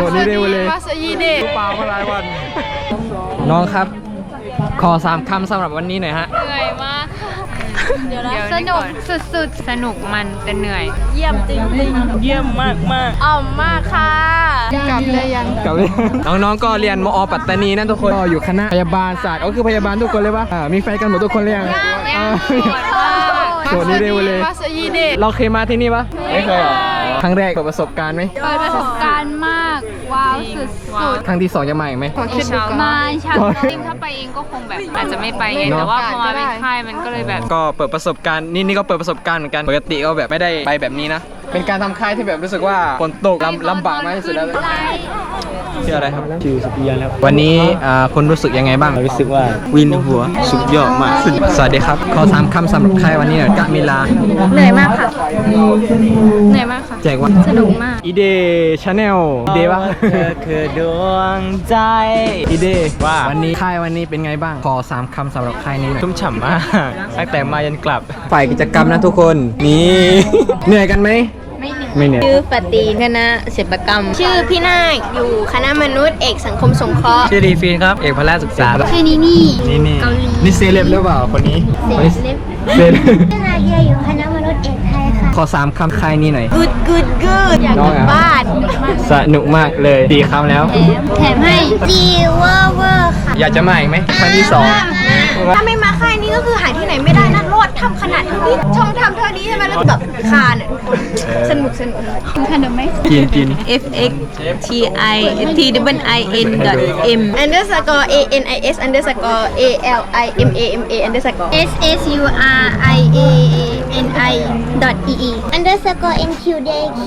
โจทย์นี้เร็วเลยมาสยีเดปลามาหลายวัน น้องครับ ขอสามคำสำหรับวันนี้หน่อยฮะ เหนื่อยมาก เดี๋ยวนะสนุกสุดๆ สนุกมันแต่เหนื่อย เยี่ยมจริงจริงเยี่ยมมากมากอ่อมมากค่ะ กลับได้ยังกับน้องๆ ก็เรียนมอปัตตานีนั่นทุกคนอยู่คณะพยาบาลศาสตร์ก็คือพยาบาลทุกคนเลยปะอ่ามีแฟนกันหมดทุกคนเลยยังโจทย์นี้เร็วเลยมาสยีเดเราเคยมาที่นี่ปะไม่เคย ครั้งแรกเปิดประสบการณ์ไหมเปิดประสบการณ์มาก ว้าวสุดครั้งที่สองจะมาอีกไหมขอคิดดูก่อนๆมาชาก่อนจริงถ้าไปเองก็คงแบบอาจจะไม่ไปไงเนอะ แต่ว่าพอมาเป็นค่ายมันก็เลยแบบก็เปิดประสบการณ์นี่นี่ก็เปิดประสบการณ์เหมือนกันปกติก็แบบไม่ได้ไปแบบนี้นะ เป็นการทำค่ายที่แบบรู้สึกว่าฝนตกลำลำบากมากที่สุดแล้วชื่ออะไรครับ ชื่อสุริยันครับวันนี้อ่าคุณรู้สึกยังไงบ้าง รู้สึกว่าวินหัวสุดยอดมากสวัสดีครับ ขอสามคำสำหรับค่ายวันนี้หน่อยกะมิลา เหนื่อยมากค่ะ แจกว่าสนุกมาก อีเดชาแนลอีเดวะเธอคือดวงใจอีเดว่าวันนี้ค่ายวันนี้เป็นไงบ้าง ขอสามคำสำหรับค่ายนี้หน่อยชุ่มฉ่ำมากตั้งแต่มายันกลับฝ่ายกิจกรรมนะทุกคน นี่ เหนื่อยกันไหมไม่เหนื่อยชื่อปฏิคณะศิลปกรรม ชื่อพี่นาคอยู่คณะมนุษย์เอกสังคมสงเคราะห์ชื่อดีฟีนครับ เอกพละศึกษาชื่อนี่นี่นี่นี่เกาหลีนี่เซเลบหรือเปล่าคนนี้เซเลบเซเลบชื่อนาเดียอยู่คณะม ขอสามคำค่ายนี้หน่อย good good good อยากน้กองลับอะบ้านสนุกมากเลยดีคำแล้ว แถมแถมให้จีเวอร์เวอร์ค่ะอยากจะมาอีกไหมครั้งที่สองถ้าไม่มาค่ายนี้ก็คือหาที่ไหนไม่ได้นะโลดทำขนาดเท่านี้ช่องทำเท่านี้ใช่ไหมแล้วแบบคาน อะสนุกสนุกขนมไหม กินกิน F X T I T W I N dot M underscore A N I S underscore A L I M A M A underscore S S U R I A N I dot E E underscore N Q D Q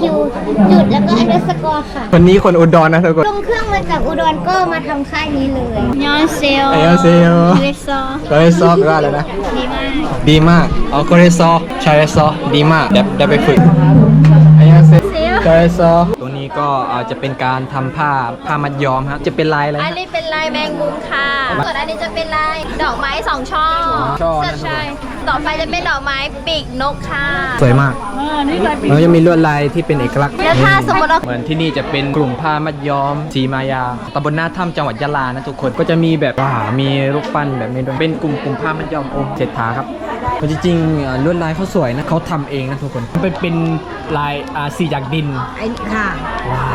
จุดแล้วก็ underscore ค่ะคนนี้คนอุดรนะทุกคนลงเครื่องมาจากอุดรก็มาทำค่ายนี้เลยยอนเซลเอลเซลเรซอโคเรซอแปลว่าอะไรนะ ดีมาก ดีมาก เอาโคเรซอชาเรซอดีมากเดี๋ยวเดี๋ยวไปฝึกไอ้ยา เซชาเรซอตัวนี้ก็อาจจะเป็นการทำผ้าผ้ามัดย้อมครับจะเป็นลายอะไรอันนี้เป็นลายแมงมุมค่ะ ส่วนอันนี้จะเป็นลายดอกไม้สองช่อช่อนะใช่ต่อไปจะเป็นดอกไม้ปีกนกค่ะ สวยมากแล้วจะมีลวดลายที่เป็นเอกลักษณ์แล้วถ้าสมมติเรา เหมือนที่นี่จะเป็นกลุ่มผ้ามัดย้อมสีมายาตำบลหน้าถ้ำจังหวัดยะลานะทุกคนก็จะมีแบบว่ามีรูปปั้นแบบนี้ด้วยเป็นกลุ่มกลุ่มผ้ามัดย้อมองค์เศรษฐาครับ จริงๆอ่าลวดลายเขาสวยนะเขาทำเองนะทุกคนมันเป็นเป็นลายอ่าสีจากดินไอ้ค่ะ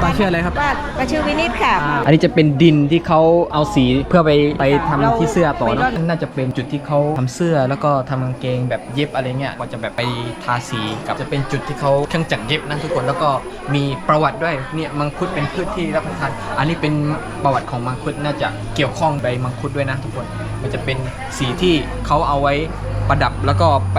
ป้าชื่ออะไรครับป้าป้าชื่อวินิตค่ะอ่าอันนี้จะเป็นดินที่เขาเอาสีเพื่อไปไปทำที่เสื้อต่อเนอะน่าจะเป็นจุดที่เขาทำเสื้อแล้วก็ทำกางเกงแบบเย็บอะไรเงี้ยกว่าจะแบบไปทาสีกับจะเป็นจุดที่เขาเครื่องจักรเย็บนะทุกคนแล้วก็มีประวัติด้วยเนี่ยมังคุดเป็นพืชที่รับประทาน อันนี้เป็นประวัติของมังคุดน่าจะเกี่ยวข้องใบมังคุดด้วยนะทุกคน มันจะเป็นสีที่เขาเอาไว้ ประดับแล้วก็ไป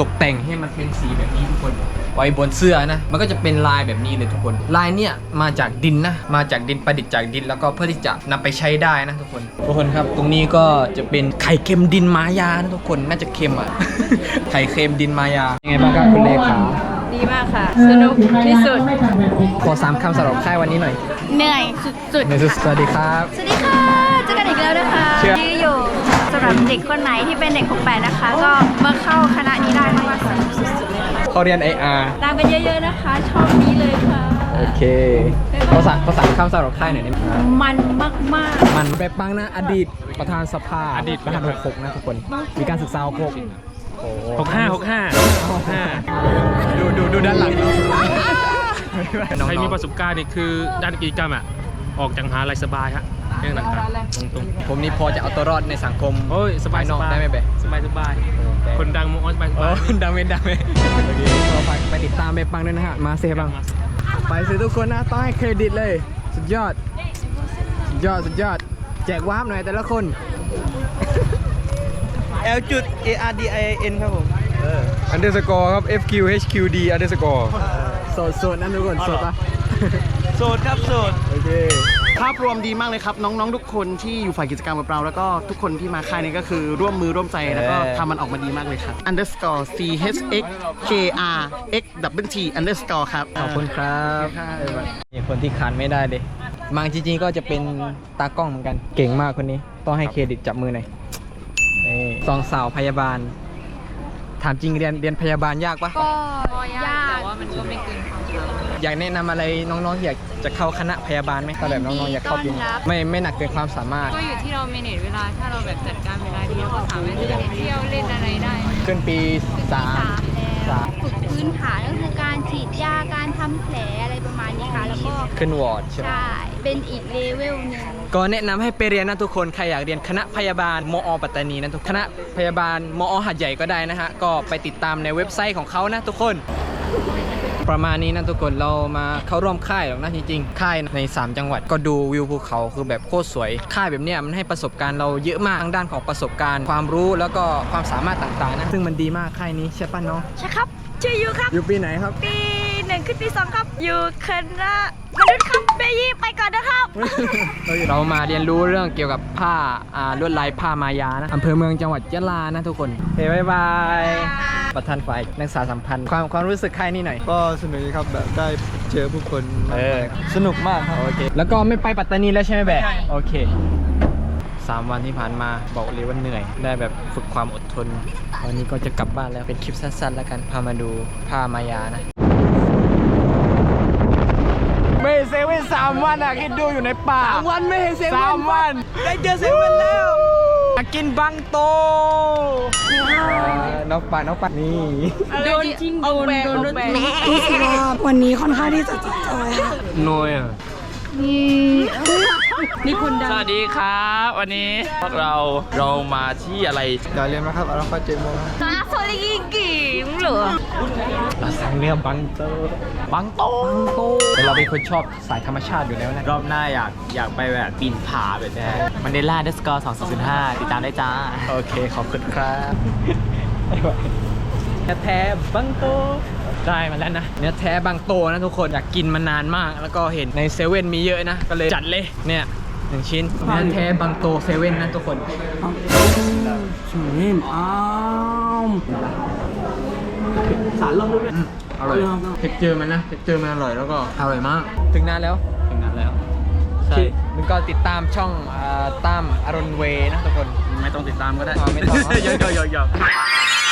ตกแต่งให้มันเป็นสีแบบนี้ทุกคนไว้บนเสื้อนะ มันก็จะเป็นลายแบบนี้เลยทุกคน ลายเนี่ยมาจากดินนะ มาจากดินประดิษฐ์จากดินแล้วก็เพื่อที่จะนำไปใช้ได้นะทุกคน ทุกคนครับ ตรงนี้ก็จะเป็นไข่เค็มดินมายานะทุกคน น่าจะเค็มอะ ไข่เค็มดินมายา ยังไงบ้างครับคุณเลขาดีมากค่ะ สนุกที่สุด ขอสามคำสำหรับค่ายวันนี้หน่อย เหนื่อยสุดในสุดสวัสดีครับ สวัสดีค่ะ เจอกันอีกแล้วนะคะเชื่อที่อยู่สำหรับเด็กคนไหนที่เป็นเด็กของแปดนะคะ ก็มาเข้าคณะนี้ได้เพราะว่าสนุกสุดๆเลยค่ะเขาเรียน IR ตามกันเยอะๆนะคะ ชอบนี้เลยค่ะ โอเคขอสามขอสามคำสำหรับค่ายหน่อยได้ไหมมันมากมันไปปังนะอดีตประธานสภาอดีตประธานหกหกนะทุกคน มีการศึกษาหกหกโอ้หกห้าหกห้าหกห้าดูดูดูด้านหลัง ใครมีประสบการณ์นี่คือด้านกิจกรรมอะ ออกจากมหาลัยสบายฮะเรื่องต่างๆตรงผมนี่พอจะเอาตัวรอดในสังคมๆโอ้ยสบายนอกสบายได้ไหมเบ๊สบายสบายคนดังมองว่าสบายสโอ้บายดังไม่ดังไม่โอเคเราไปไปติดตามไปปังด้วยนะฮะ มาเซบัง ไปสิทุกคนนะต้องให้เครดิตเลย สุดยอด สุดยอด สุดยอด แจกวาร์ปหน่อยแต่ละคน L จุด A R D I N ครับผม อันเดอร์สกอร์ครับ F Q H Q D อันเดอร์สกอร์ โสดโสดนั่นทุกคนโสดปะ โสดครับโสดโอเคภาพรวมดีมากเลยครับ น้องๆ ทุกคนที่อยู่ฝ่ายกิจกรรมกับเรา แล้วก็ทุกคนที่มาค่ายนี้ก็คือร่วมมือร่วมใจแล้วก็ทำมันออกมาดีมากเลยครับ underscore c h x k r x w t underscore ครับขอบคุณครับค่ะนี่คนที่ขาดไม่ได้เลยมังจริงๆก็จะเป็นตากล้องเหมือนกัน เก่งมากคนนี้ ต้องให้เครดิตจับมือหน่อยเอ้ยสองสาวพยาบาล ถามจริงเรียนเรียนพยาบาลยากปะก็ยากแต่ว่ามันก็ไม่เกินความสามารถอยากแนะนำอะไรน้องๆที่อยากจะเข้าคณะพยาบาลไหมถ้าแบบน้องๆอยากเข้าเรียนยินดีต้อนรับ ไม่ไม่หนักเกินความสามารถ ก็อยู่ที่เราเมเนจเวลาถ้าเราแบบจัดการเวลาดีเราก็สามารถที่จะไปเที่ยวเล่นอะไรได้ ขึ้นปีสามสามแล้วสามฝึกพื้นฐานก็คือการฉีดยาการทำแผลอะไรประมาณนี้ค่ะ แล้วก็ขึ้นวอร์ดใช่ไหม ใช่ เป็นอีกเลเวลหนึ่งก็แนะนำให้ไปเรียนนะทุกคน ใครอยากเรียนคณะพยาบาลมอ ปัตตานีนะทุกคณะพยาบาลมอหัดใหญ่ก็ได้นะฮะ ก็ไปติดตามในเว็บไซต์ของเขานะทุกคน ประมาณนี้นะทุกคนเรามาเข้าร่วมค่ายหรอกนะจริงๆ ค่ายใน 3 จังหวัดก็ดูวิวภูเขาคือแบบโคตรสวย ค่ายแบบเนี้ยมันให้ประสบการณ์เราเยอะมากทั้งด้านของประสบการณ์ ความรู้แล้วก็ความสามารถต่างๆนะซึ่งมันดีมากค่ายนี้ใช่ป่ะน้องใช่ครับชื่อยูครับอยู่ปีไหนครับ ปี หนึ่งขึ้นปีสองครับ อยู่คณะมนุษย์ครับเบยี่ไปก่อนนะครับ เรามาเรียนรู้เรื่องเกี่ยวกับผ้าอ่าลวดลายผ้ามายานะอำเภอเมืองจังหวัดยะลานะทุกคนเฮ้ยบายบาย ประธานฝ่ายนักศึกษาสัมพันธ์ ความความรู้สึกใครนี่หน่อย ก็สนุกดีครับแบบได้เจอผู้คนมากเออมายสนุกมากครับ โอเค แล้วก็ไม่ไปปัตตานีแล้วใช่ไหมแบะโอเคสามวันที่ผ่านมาบอกเลยว่าเหนื่อย ได้แบบฝึกความอดทน วันนี้ก็จะกลับบ้านแล้วเป็นคลิปสั้นๆ แล้วกันพามาดูผ้ามายานะ ไม่เซเว่น สามวันอะคิดดูอยู่ในป่าสามวันไม่เห็นเซเว่นสามวันได้เจอเซเว่นแล้วมากินบังโตนกป่านกป่านี่ โดนจริงโดนโดนรถแบงวันนี้ค่อนข้างที่จะจัดจอยค่ะนอยอะนี่คนดังสวัสดีครับ วันนี้พวกเราเรามาที่อะไรเดี๋ยวเรียนมาครับอาราฟาเจโมครับมาโซลิกิงกิมเหรอเราสั่งเนื้อบังโตบังโตแต่ เราเป็นคนชอบสายธรรมชาติอยู่แล้วนะรอบหน้าอยากอยากไปแบบปีนผาแบบนี้มันเดล่าเดสกอร์2005ติดตามได้จ้า โอเค ขอบคุณครับเนื้อแท้บังโต ได้มาแล้วนะ เนื้อแท้บังโตนะทุกคนอยากกินมานานมาก แล้วก็เห็นในเซเว่นมีเยอะนะ ก็เลยจัดเลยเนี่ยหนึ่งชิ้นเนื้อแท้บังโตเซเว่นนะทุกคนสารลงด้วย อร่อยเท็กเจอร์มันนะเท็กเจอร์มันอร่อยแล้วก็อร่อยมาก ถึงนานแล้ว ถึงนั้นแล้วใช่แล้วก็ติดตามช่องอ่าตั้มอรุณเวย์นะทุกคน ไม่ต้องติดตามก็ได้อ๋อไม่ต้องเยอะๆๆ